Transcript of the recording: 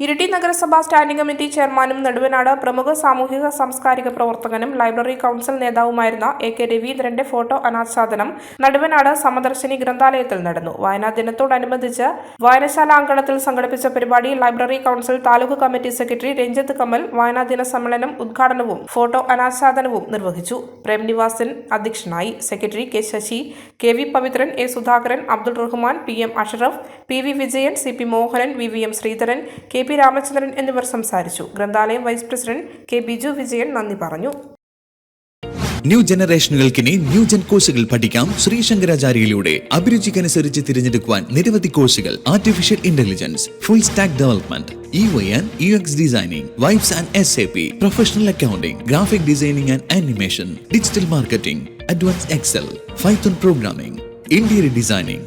ഇരിട്ടി നഗരസഭാ standing committee ചെയർമാനും നെടുവനാട് പ്രമുഖ സാമൂഹിക സാംസ്കാരിക പ്രവർത്തകനും ലൈബ്രറി കൌൺസിൽ നേതാവുമായിരുന്ന എ കെ രവീന്ദ്രന്റെ ഫോട്ടോ അനാച്ഛാദനം നടുവനാട് സമദർശിനി ഗ്രന്ഥാലയത്തിൽ നടന്നു. വായനാ ദിനത്തോടനുബന്ധിച്ച് വായനശാല അങ്കണത്തിൽ സംഘടിപ്പിച്ച പരിപാടി library council taluk committee secretary Ranjith Kamal വായനാ ദിന സമ്മേളനം ഉദ്ഘാടനവും ഫോട്ടോ അനാച്ഛാദനവും നിർവഹിച്ചു. പ്രേംനിവാസൻ അധ്യക്ഷനായി. Secretary K Sasi K V Pavithran A Sudhakaran Abdul Rahman P M Ashraf P V Vijayan C P Mohanan V V M Sreedharan K P Ramachandran എന്നിവർ സംസാരിച്ചു. ഗ്രന്ഥാലയം vice president K Biju Vijayan നന്ദി പറഞ്ഞു. New ജനറേഷനുകൾക്കിനി new gen കോഴ്സുകൾ പഠിക്കാം ശ്രീശങ്കരാചാര്യയിലൂടെ. അഭിരുചിക്കനുസരിച്ച് തിരഞ്ഞെടുക്കുവാൻ നിരവധി കോഴ്സുകൾ artificial intelligence full stack development E Y and U X and S A P professional accounting graphic designing and animation digital marketing advance excel python programming interior designing